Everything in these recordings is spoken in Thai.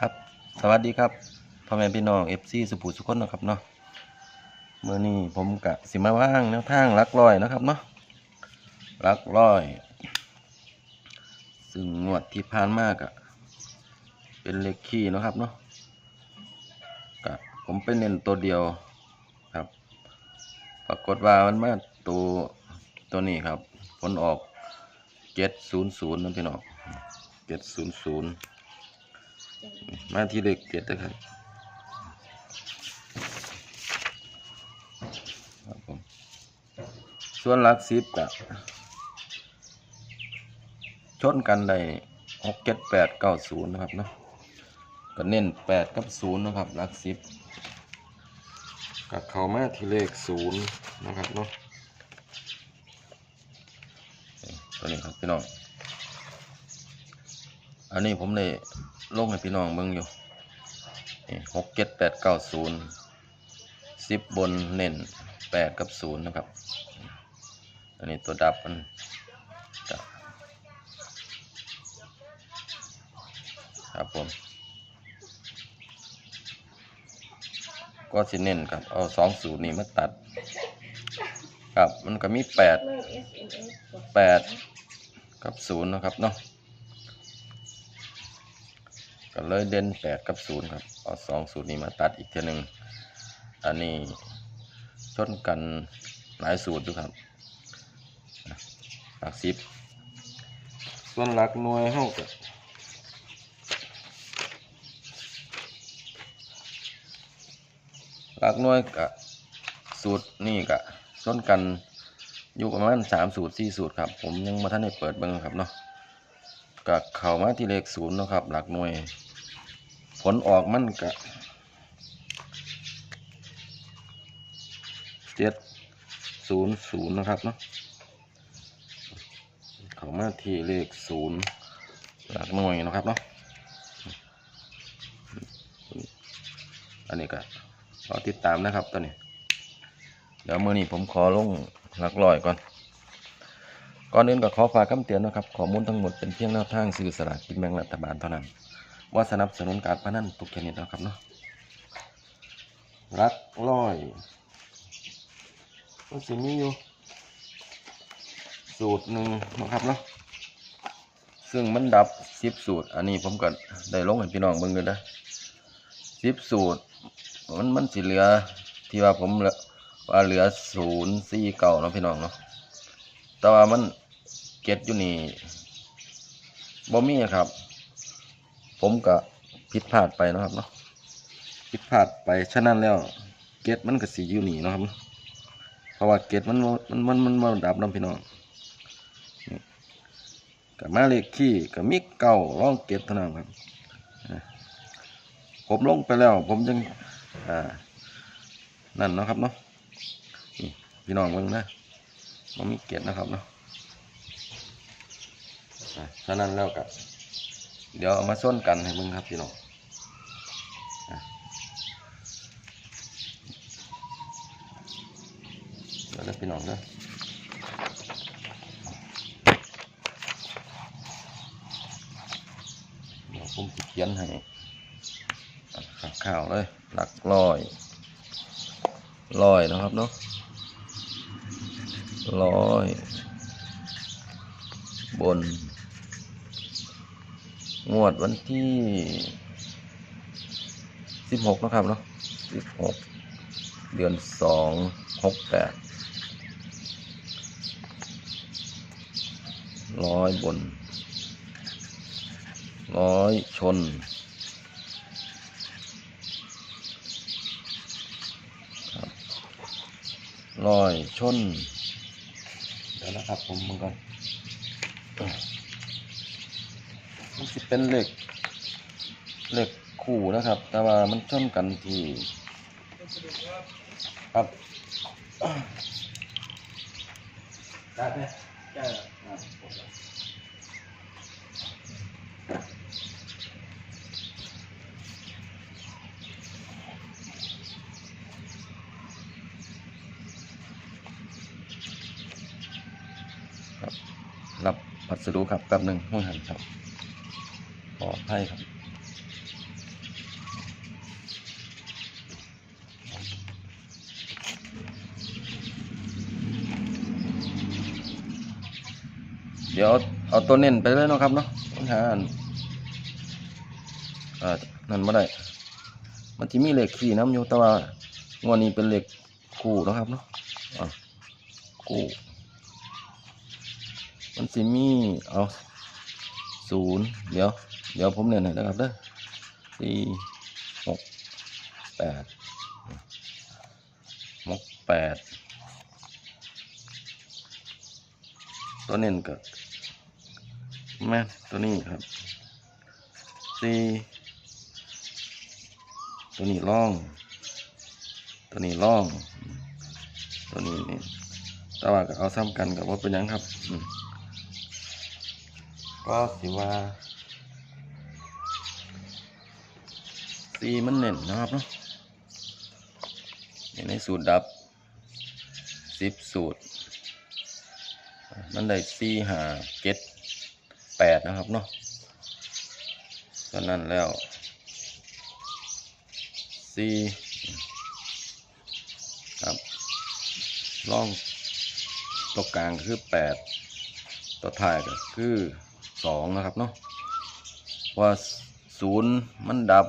ครับ สวัสดีครับพ่อแม่พี่น้องเอฟซีสุภูสุคนนะครับเนาะเมื่อนี้ผมกะสิมาว่างแนวทางลักร้อยนะครับเนาะลักร้อย ซึ่งงวดที่ผ่านมากอะเป็นเลขคี่นะครับเนาะกะผมไปเน้นตัวเดียวครับ ปรากฏว่ามันมาตัวตัวนี้ครับ ผลออกเจ็ดศูนย์ศูนย์นะพี่น้องเจ็ดศูนย์ศูนย์ มาที่เลขเจ็ดนะครับครับผมส่วนหลักสิบกะชนกันได้หกเจ็ดแปดเก้าศูนย์นะครับเนาะก็เน้นแปดกับศูนย์นะครับหลักสิบกับเข้ามาที่เลขศูนย์นะครับเนาะตัวนี้ครับพี่น้องอันนี้ผมได้ ลงให้พี่น้องเบิ่งอยู่หกเจ็ดแปดเก้าศูนย์สิบบนเน้นแปดกับศูนย์นะครับ อันนี้ตัวดับมันครับผมก็สิเน้นครับ เอาสองศูนย์นี่มาตัด ครับ มันก็มีแปดเลิก SMS กดแปดกับศูนย์นะครับเนาะ ก็ เลยเด่นแปดกับศูนย์ครับ เอาสองสูตรนี้มาตัดอีกทีหนึ่งอันนี้ชนกันหลายสูตรดูครับหลักสิบส่วนหลักหน่วยห้องก็หลักหน่วยกับสูตรนี่กะชนกันอยู่ประมาณสามสูตรสี่สูตรครับ ผมยังมาท่านได้เปิดเบิ้งครับเนาะกับเข้ามาที่เลขศูนย์นะครับ หลักหน่วย ผลออกมันกะเจ็ดศูนย์ศูนย์นะครับเนาะเข้ามาที่เลขศูนย์หลักหน่วยนะครับเนาะอันนี้ก็รอติดตามนะครับตัวนี้ เดี๋ยวเมื่อนี้ผมขอลงหลักร้อยก่อน ก่อนอื่นก็ขอฝากคำเตือนนะครับ ข้อมูลทั้งหมดเป็นเพียงแนวทางสื่อสลากกินแบ่งรัฐบาลเท่านั้น ว่าสนับสนุนการพนันทุกชนิดนะครับเนาะรักร้อยก็สิมีอยู่ สูตรหนึ่งนะครับเนาะซึ่งมันดับสิบสูตร อันนี้ผมก็ได้ลงให้พี่น้องเบิ่งเลยนะสิบสูตร มันมันสิเหลือที่ว่าผมเหลือว่าเหลือศูนย์สี่เก่าเนาะพี่น้องเนาะแต่ว่ามันเก็ตอยู่นี่บ่มีอะครับ ผมก็ผิดพลาดไปนะครับเนาะผิดพลาดไปฉะนั้นแล้วเกตมันก็สีอยู่นี่นะครับ เพราะว่าเกตมันมันมันมันมันดับน้องพี่น้องกับมาเลขขี้กับมิกเก่าร่องเกตเท่านั้นครับผมลงไปแล้ว ผมยังอ่านั่นนะครับเนาะพี่น้องเบิ่งนะมันมีเกตนะครับเนาะฉะนั้นแล้วกับ เดี๋ยวเอามาส้นกันให้มึงครับพี่น้องเดี๋ยวแล้วพี่น้องเด้อเดี๋ยวผมเขียนให้อะข้าวเลยหลักร้อยร้อยนะครับเนาะร้อย บน งวดวันที่สิบหกนะครับเนาะสิบหกเดือนสองหกแปดร้อยบน ร้อยชน ร้อยชน เดี๋ยวนะครับผมมึงก่อน มันสิเป็นเหล็กเหล็กคู่นะครับ แต่ว่ามันชนกันที่ครับได้ไหมได้ครับรับพัสดุครับแป๊บหนึ่งห้องหันครับ ปลอดภัยครับเดี๋ยวเอาตัวเน้นไปเลยเนาะครับเนาะปัญหาอ่านั่นไม่ได้ มันที่มีเหล็กขี่น้ำอยู่แต่ว่างวดนี้เป็นเหล็กคู่นะครับเนาะคู่มันสิมีเอาศูนย์เดี๋ยว เดี๋ยวผมเน้นให้นะครับเด้อสี่หกแปดหกแปดตัวเน้นกับแม่ตัวนี้ครับสี่ตัวนี้ล่อง ตัวนี้ล่อง ตัวนี้นี่ตว่าก็เอาซ้ำกันกับว่าเป็นยังครับก็สิว่า สีมันเน่นนะครับเนาะในสูตรดับสิบสูตร มันได้สี่หาเก็ดแปดนะครับเนาะฉะนั้นแล้วสี่ครับล่องตัวกลางคือแปดตัวท้ายก็คือสองนะครับเนาะว่าศูนย์มันดับ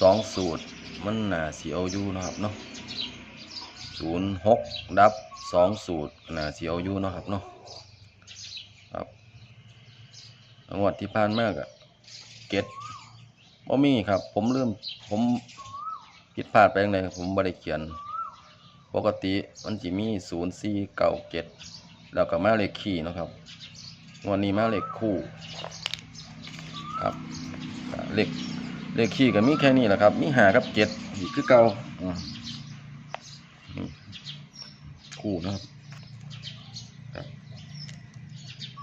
สองสูตรมันน่าสีเอาอยู่นะครับเนาะศูนย์หกดับสองสูตรน่าสีเอาอยู่นะครับเนาะครับงวดที่ผ่านมากอะเก็ตบ่มีครับ ผมลืมผมผิดพลาดไปยังไงผมบ่ไดเขียน ปกติมันจะมีศูนย์สี่เก้าเจ็ดแล้วก็มาเลขคี่นะครับวันนี้มาเลขคู่ครับเลข เลขคี่ก็มีแค่นี้แหละครับ มีหากับเจ็ดอีกคือเก่าคู่นะครับครับ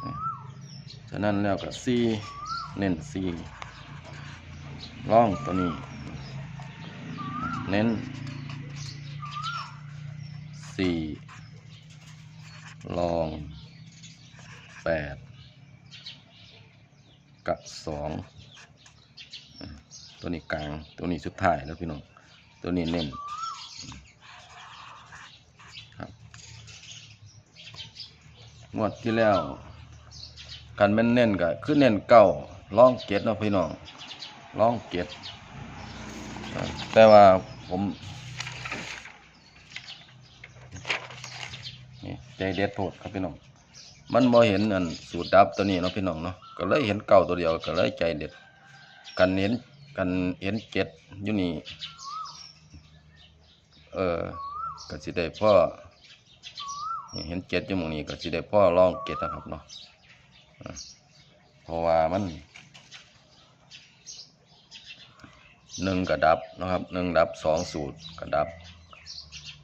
อ่าฉะนั้นแล้วก็สี่เน้นสี่ร่องตัวนี้ เน้นสี่ลองแปดกับสอง ตัวนี้กลาง ตัวนี้สุดท้ายแล้วพี่น้อง ตัวนี้เน้นครับงวดที่แล้วกันแม่นเน้นก็คือเน้นเก้าล่องเก็ดเนาะพี่น้องล่องเก็ดอะแต่ว่าผมนี่ใจเด็ดโพดครับพี่น้อง มันบ่เห็นอันสูตรดับตัวนี้เนาะพี่น้องเนาะ ก็เลยเห็นเก่าตัวเดียวก็เลยใจเด็ดกันเห็น กันเห็นเจ็ดอยู่นี่ เออก็สิได้พ่อเห็นเจ็ดอยู่หมองนี้ก็สิได้พ่อลองเจ็ดนะครับเนาะเพราะว่ามันหนึ่งกระดับนะครับหนึ่งดับสองสูตรกระดับ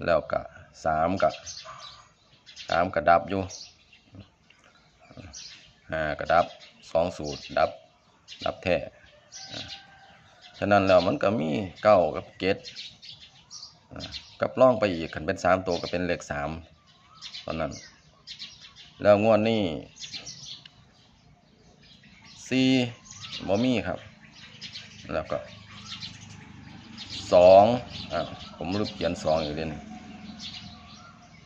แล้วก็สามกับสามกระดับอยู่ห้ากระดับสองสูตรดับดับแท้ ฉะนั้นแล้วมันก็มีเก้ากับเกตกับล่องไปอีกขันเป็นสามตัวก็เป็นเลขสามตอนนั้น แล้วงวดนี้สี่บ่มีครับ แล้วก็สองอ่าผมลืมเขียนสองอีกเดือน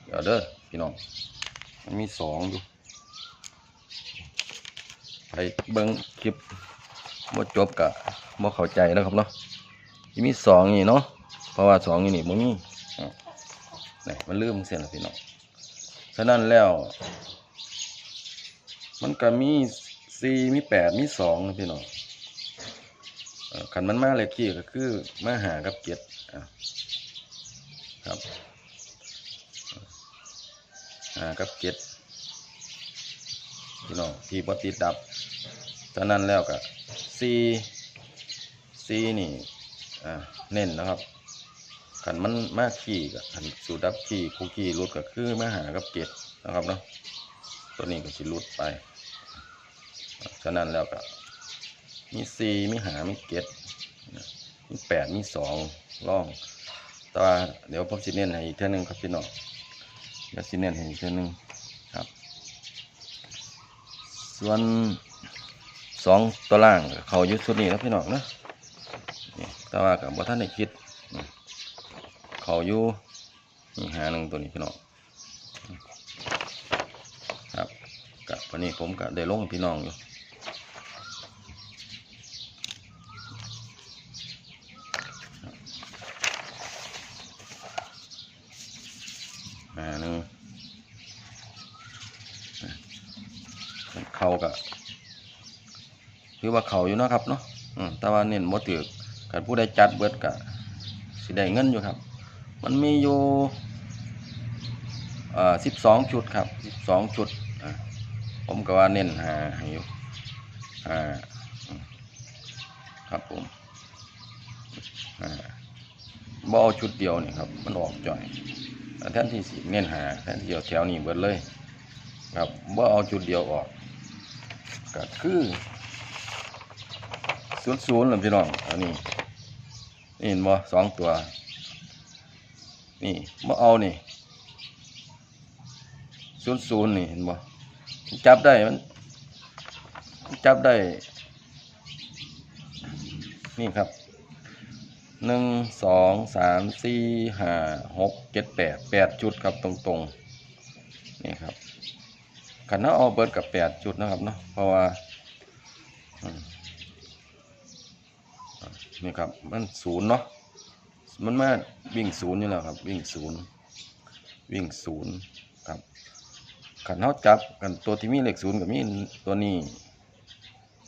เดี๋ยวเด้อพี่น้องมันมีสองอยู่ไปเบิ้งคลิปบ่จบกะ บ่เข้าใจแล้วครับเนาะที่มีสองนี่เนาะเพราะว่าสองนี่นี่บ่มีนี่มันลืมเส้นแล้วพี่น้องฉะนั้นแล้ว มันก็มีสี่มีแปดมีสองพี่น้องเอ่อคันมันมาเลขที่ก็คือมาหากับเจ็ดอะครับหากับเจ็ดพี่น้องที่ปติดดับฉะนั้นแล้วก็ซี ซีนี่อ่าเน้นนะครับขันมันมากขี่กับขันสูดดับขี่คู่ขี่รุดก็คือมาหากับเจ็ดนะครับเนาะตัวนี้ก็สิรุดไปฉะนั้นแล้วก็มีซีมีหามีเจ็ดมีแปดมีสองล่องแต่ว่าเดี๋ยวผมสิเน้นให้อีกเท่านึงครับพี่น้องเดี๋ยวสิเน้นให้อีกเท่านึงครับ ส่วนสองตัวล่างเขายุดชุดนี้แล้วพี่น้องนะ แต่ว่ากับว่าท่านได้คิด เขาอยู่นี่หาหนึ่งตัวนี้พี่น้องครับกับวันนี้ผมก็ได้ลงพี่น้องอยู่อ่าหนึ่งเขาก็ถือว่าเขาอยู่นะครับเนาะแต่ว่าเน้นบ่ถือก นผู้ใดจัดเบิดก็สิได้เงินอยู่ครับ มันมีอยู่อ่อสิบสองชุดครับสิบสองชุด ผมก็ว่าเน้นหาอยู่หาครับผมบ่เอาชุดเดียวนี่ครับ มันออกจ่อยแทนที่สิเน้นหาแทนที่เอาแถวนี้เบิดเลย ครับบ่เอาจุดเดียวออกก็คือศูนย์ศูนย์หรือพี่น้องอันนี้ นี่เห็นบ่สองตัว นี่บ่เอานี่ศูนย์ศูนย์นี่เห็นบ่จับได้มันจับได้ นี่ครับหนึ่งสองสามสี่ห้าหกเจ็ดแปดแปดจุดครับตรงๆ นี่ครับขันน้าเอาเบิร์ดกับแปดจุดนะครับเนาะเพราะว่า นี่ครับ มันศูนย์เนาะมันมาวิ่งศูนย์อยู่แล้วครับ วิ่งศูนย์วิ่งศูนย์ครับขันเขาจับกันตัวที่มีเลขศูนย์กับมีตัวนี้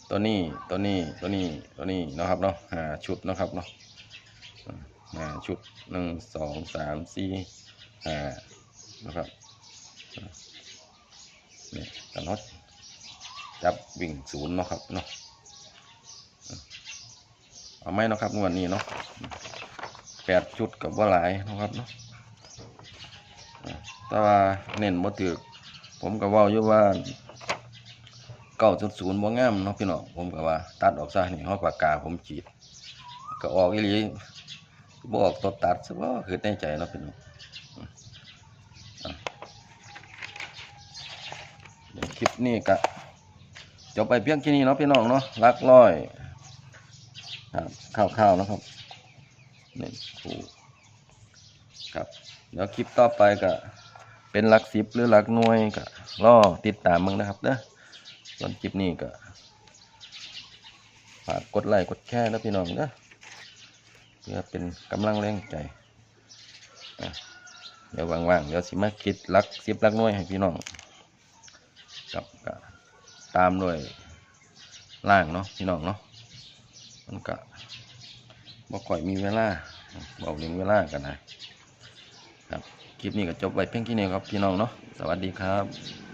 ตัวนี้ตัวนี้ตัวนี้ตัวนี้เนาะครับเนาะหาชุดนะครับเนาะหาชุดหนึ่งสองสามสี่ห้านะครับนี่กันน็อตจับวิ่งศูนย์เนาะครับเนาะ เอาไหมนะครับงวันนี้เนาะแปดชุดกับว่าหลายนะครับเนาะอ่าแต่ว่าเน้นบ่ถือผมก็เว่าอยู่ว่าเก้าจุดศูนย์บ่งามเนาะพี่น้องผมก็ว่า ตัดออกซะนี่ห้อปากกาผมจีดก็ออกอีหลีบ่ออกตัวตัดซะบ่คือในใจเนาะพี่น้องคลิปนี้ก็จบไปเพียงแค่นี้เนาะพี่น้องเนาะรักร้อย ครับข้าวๆนะครับนี่ครูครับเดี๋ยวคลิปต่อไปก็เป็นหลักสิบหรือหลักหน่วยก็รอติดตามมึงนะครับเด้อส่วนคลิปนี้ก็ฝากกดไลค์กดแชร์นะพี่น้องเด้อเพื่อเป็นกำลังแรงใจเดี๋ยวว่างๆเดี๋ยวสิมาคิดหลักสิบหลักหน่วยให้พี่น้องกับตามด้วยล่างเนาะพี่น้องเนาะ มันก็บ่ค่อยมีเวลาบอกเรื่องเวลากันนะครับ คลิปนี้ก็จบไว้เพียงแค่นี้ครับพี่น้องเนาะสวัสดีครับ